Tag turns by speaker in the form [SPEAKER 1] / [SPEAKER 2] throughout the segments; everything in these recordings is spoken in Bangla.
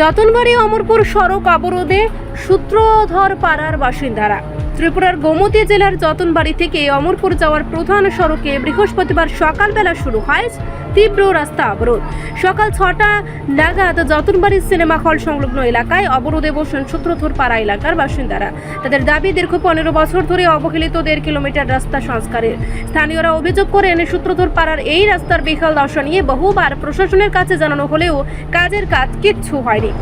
[SPEAKER 1] যতনবাড়ি অমরপুর সড়ক অবরোধে সূত্রধর পাড়ার বাসিন্দারা। ত্রিপুরার গোমতী জেলার যতনবাড়ি থেকে অমরপুর যাওয়ার প্রধান সড়কে বৃহস্পতিবার সকালবেলা শুরু হয় তীব্র রাস্তা অবরোধ। সকাল ছটা নাগাদ যতনবাড়ি সিনেমা হল সংলগ্ন এলাকায় অবরোধে বসেন সূত্রধর পাড়া এলাকার বাসিন্দারা। তাদের দাবি, দীর্ঘ পনেরো বছর ধরে অবহেলিত দেড় কিলোমিটার রাস্তা সংস্কারের। স্থানীয়রা অভিযোগ করেন সূত্রধর পাড়ার এই রাস্তার বেহাল দশা নিয়ে বহুবার প্রশাসনের কাছে জানানো হলেও কাজের কাজ কিচ্ছু হয়নি।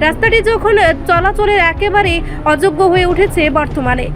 [SPEAKER 1] রাস্তাটি যখন চলাচলের একেবারে অযোগ্য হয়ে উঠেছে বর্তমানে।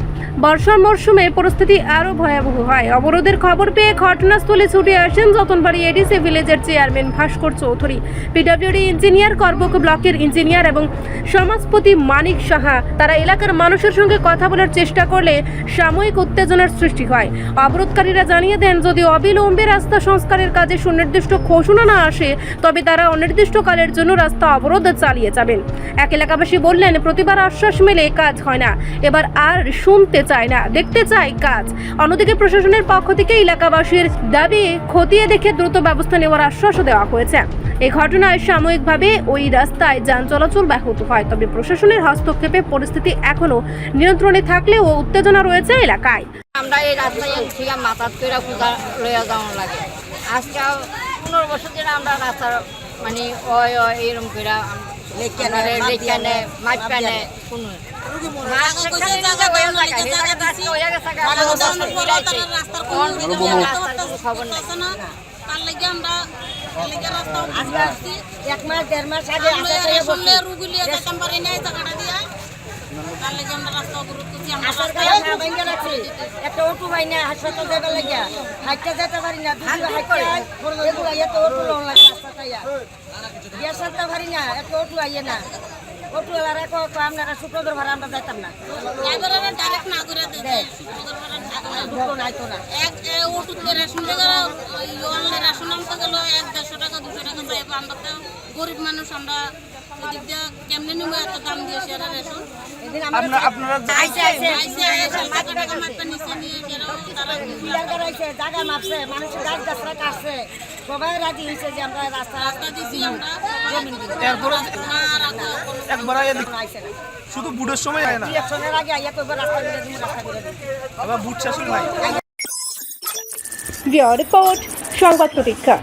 [SPEAKER 1] বর্ষার মরশুমে পরিস্থিতি আরও ভয়াবহ হয়। অবরোধের খবর পেয়ে ঘটনাস্থলে ছুটে আসেন Jatanbari ADC ভিলেজের chairman Bhaskar Chowdhury. PWD engineer Karbook ব্লকের ইঞ্জিনিয়ার এবং সমাজপতি মানিক সাহা তারা এলাকার মানুষের সঙ্গে কথা বলার চেষ্টা করলে সাময়িক উত্তেজনার সৃষ্টি হয়। অবরোধকারীরা জানিয়ে দেন, যদি অবিলম্বে রাস্তা সংস্কারের কাজে সুনির্দিষ্ট ঘোষণা না আসে, তবে তারা অনির্দিষ্টকালের জন্য রাস্তা অবরোধ চালিয়ে যাবেন। এক এলাকাবাসী বললেন, প্রতিবার আশ্বাস মেলে কাজ হয় না। এবার আর শুনতে চায় না, দেখতে চায় কাজ। অন্যদিকে প্রশাসনের পক্ষ থেকে এলাকাবাসীর দাবি, খতিয়ে দেখে দ্রুত ব্যবস্থা নেওয়ার আশ্বাসও দেওয়া হয়েছে। এই ঘটনায় সাময়িকভাবে ওই রাস্তায় যান চলাচল ব্যাহত হয়, তবে প্রশাসনের হস্তক্ষেপে পরিস্থিতি এখনও নিয়ন্ত্রণে থাকলেও উত্তেজনা রয়েছে এলাকায়।
[SPEAKER 2] আমরা এই রাস্তায় মাথাত করে পূজা লইয়া যাওয়ার লাগে। আজকে পনেরো বছর ধরে আমরা রাস্তার মানে অয় ওই এরকম করে এক মাস দেড় মাস আগে
[SPEAKER 3] পারি নাই দিয়া।
[SPEAKER 2] একটা অটো পাই না হাসপাতাল যাবে লাগিয়া। হাইটটা যেতে পারি না দুটো হাইটটা এগুলো এত অটো লাগে রাস্তাটা ইয়া আনতে পারি না এত অটো আইয়ে না। অটো আর এক আপনারা শুক্রবার ভাড়া আমরা যাইতাম না।
[SPEAKER 3] ডাইরেক্ট না করে
[SPEAKER 2] দুটো নাইতো না।
[SPEAKER 3] এক এ রেশন আনতে গেল এক দেড়শো টাকা দুশো টাকা চাইব আমরা তো গরিব মানুষ আমরা
[SPEAKER 2] জায়গা মাপছে মানুষের গাছ গাছরা কাটছে সবাই রাজি হয়েছে যে আমরা রাস্তা
[SPEAKER 4] একবার শুধু বুটের সময় হয় না।
[SPEAKER 2] ইলেকশনের আগে আইয়া কইবার রাস্তা করে রাস্তা
[SPEAKER 4] আবার বুট শেষ নাই।
[SPEAKER 1] রিপোর্ট সংবাদ প্রতীক্ষা।